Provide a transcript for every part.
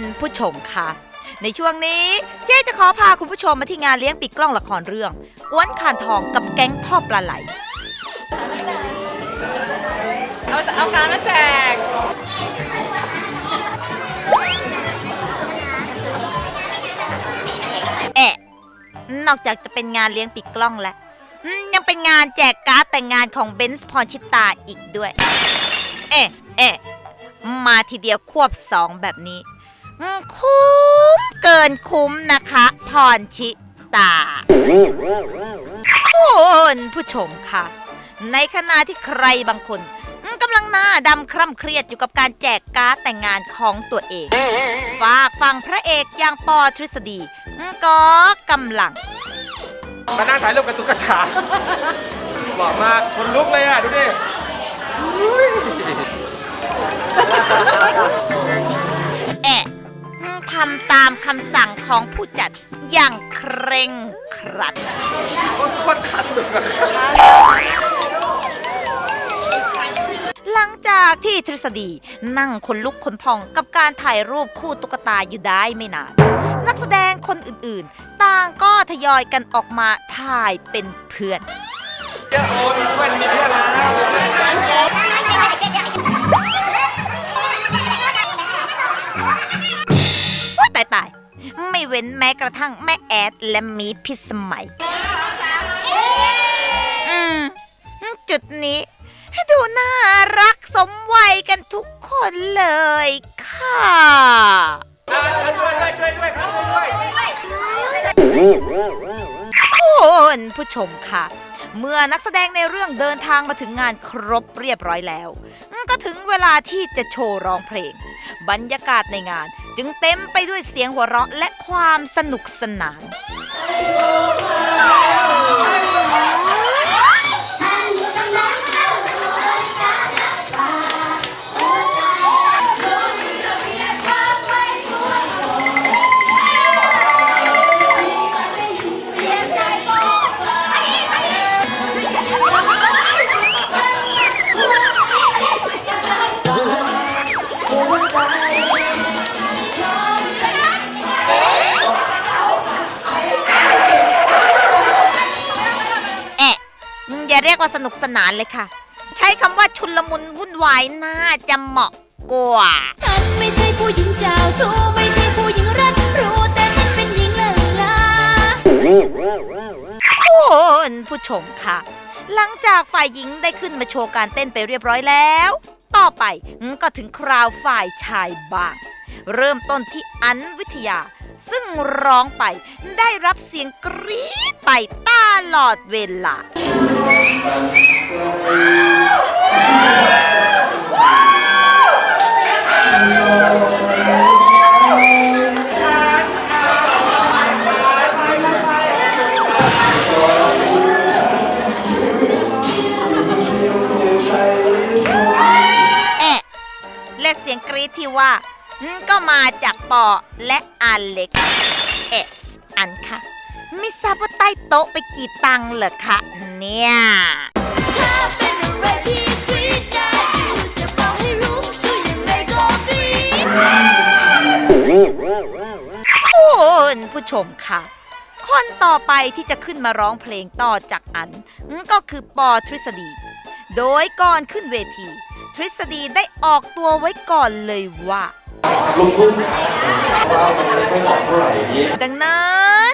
ณผู้ชมค่ะ ในช่วงนี้เจ๊จะขอพาคุณผู้ชมมาที่งานเลี้ยงปิดกล้องละครเรื่องอ้วนคานทองกับแก๊งพ่อปลาไหล เราจะเอาการดมาแจกเอะนอกจากจะเป็นงานเลี้ยงปิดกล้องแล้วอืมยังเป็นงานแจกการ์ดแต่งงานของเบนซ์พรชิตาอีกด้วย เอะเอะมาทีเดียวควบสองแบบนี้ อืมคุ้มเกินคุ้มนะคะ พรชิตา คุณผู้ชมค่ะ ในขณะที่ใครบางคนอืมกำลังหน้าดำคร่ำเครียดอยู่กับการแจกการ์ดแต่งงานของตัวเอง ฝากฟังพระเอกอย่างปอทฤษฎีอืมก็กำลัง มานั่งถ่ายรูปกับตุ๊กตาบอกมากคนลุกเลยอะ ดูดิอุ้ยำตามคำสั่งของผู้จัดอย่างเคร่งครัด โคตรขัดตัวหลังจากที่ทฤษฎีนั่งคนลุกคนพองกับการถ่ายรูปคู่ตุ๊กตาอยู่ได้ไม่นาน นักแสดงคนอื่นๆ ต่างก็ทยอยกันออกมาถ่ายเป็นเพื่อนเยอะโอนเพื่อนมีเพื่อนแล้ว ไม่เว้นแม้กระทั่งแม่แอดและมีพิสมัยอืมจุดนี้ ดูน่ารักสมวัยกันทุกคนเลยค่ะช่วยด้วยช่วยด้วยครับช่วยด้วยคุณผู้ชมค่ะ เมื่อนักแสดงในเรื่องเดินทางมาถึงงานครบเรียบร้อยแล้ว ก็ถึงเวลาที่จะโชว์ร้องเพลง บรรยากาศในงาน จึงเต็มไปด้วยเสียงหัวเราะและความสนุกสนาน อย่าเรียกว่าสนุกสนานเลยค่ะ ใช้คำว่าชุนลมุนวุ่นวายน่าจะเหมาะกว่าฉันไม่ใช่ผู้หญิงเจ้าชู้ไม่ใช่ผู้หญิงรักรู้แต่ฉันเป็นหญิงเลิศลาคุณผู้ชมค่ะ หลังจากฝ่ายหญิงได้ขึ้นมาโชว์การเต้นไปเรียบร้อยแล้ว ต่อไปก็ถึงคราวฝ่ายชายบ้างเริ่มต้นที่อันวิทยา ซึ่งร้องไปได้รับเสียงกรี๊ดไปตลอดเวลา แอะและเสียงกรี๊ดที่ว่าอืมก็มาจากปอและอันเล็ก เอะอันค่ะไม่ทราบว่าใต้โต๊ะไปกี่ตังค์เหรอคะ เป็นอะไรที่กรี๊ดได้อยู่จะบอกให้รู้ช่วยยังไงก็กรี๊ดคุณผู้ชมค่ะ คนต่อไปที่จะขึ้นมาร้องเพลงต่อจากอันอืมก็คือปอทฤษฎี โดยก่อนขึ้นเวที ทฤษฎีได้ออกตัวไว้ก่อนเลยว่าลุงทุ่งว่ามันไม่ค่อยเหมาะเท่าไหร่นี้ดังนั้นเพลง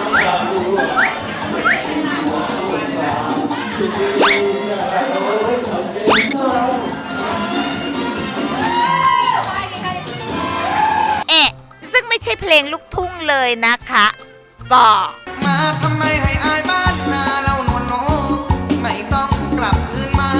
เพลงลูกทุ่งเลยนะคะบอกมาทำไมให้อายบ้านนาเรานวลโนไม่ต้องกลับคืนมา